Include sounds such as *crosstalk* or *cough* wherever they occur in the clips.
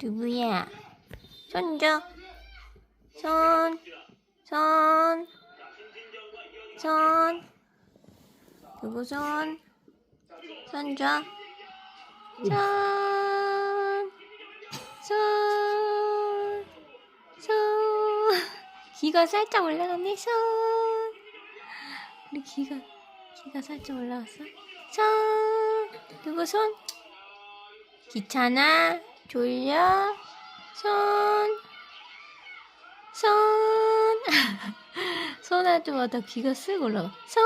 누구야? 손 줘. 손. 손. 손. 누구 손? 손 줘. 손. 손. 손. 귀가 살짝 올라갔네. 손. 우리 귀가 귀가 살짝 올라갔어. 손. 누구 손? 귀찮아? 졸려? 손. 손. *laughs* 손 할 때마다 귀가 쓱 올라가. 손.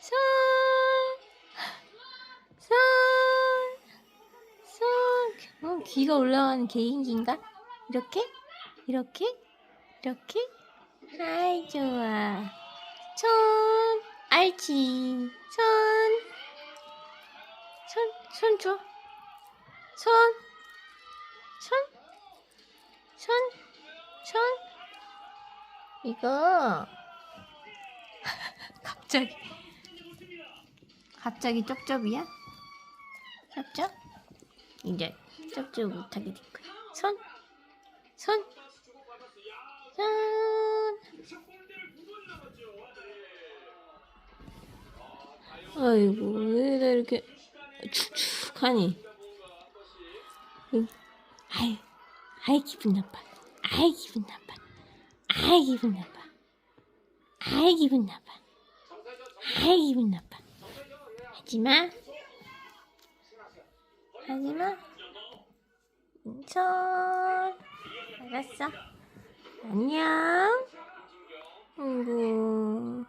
손. 손. 손. 어, 귀가 올라가는 개인기인가? 이렇게? 이렇게? 이렇게? 아이, 좋아. 손. 알지. 손. 손, 손 줘. 손. 손. 손. 손. 이거. *laughs* 갑자기. 갑자기 쩝쩝이야? 쩝쩝? 이제 쩝쩝 못하게 될 거야. 손. 손. 손. 아이고, 왜나 이렇게 축축하니? 아유, 아이 기분 나빠. 아이 기분 나빠. 아이 기분 나빠. 아이 기분 나빠. 아이 기분 나빠. 하지마. 하지마. 인천. 알았어. 안녕. 아이고.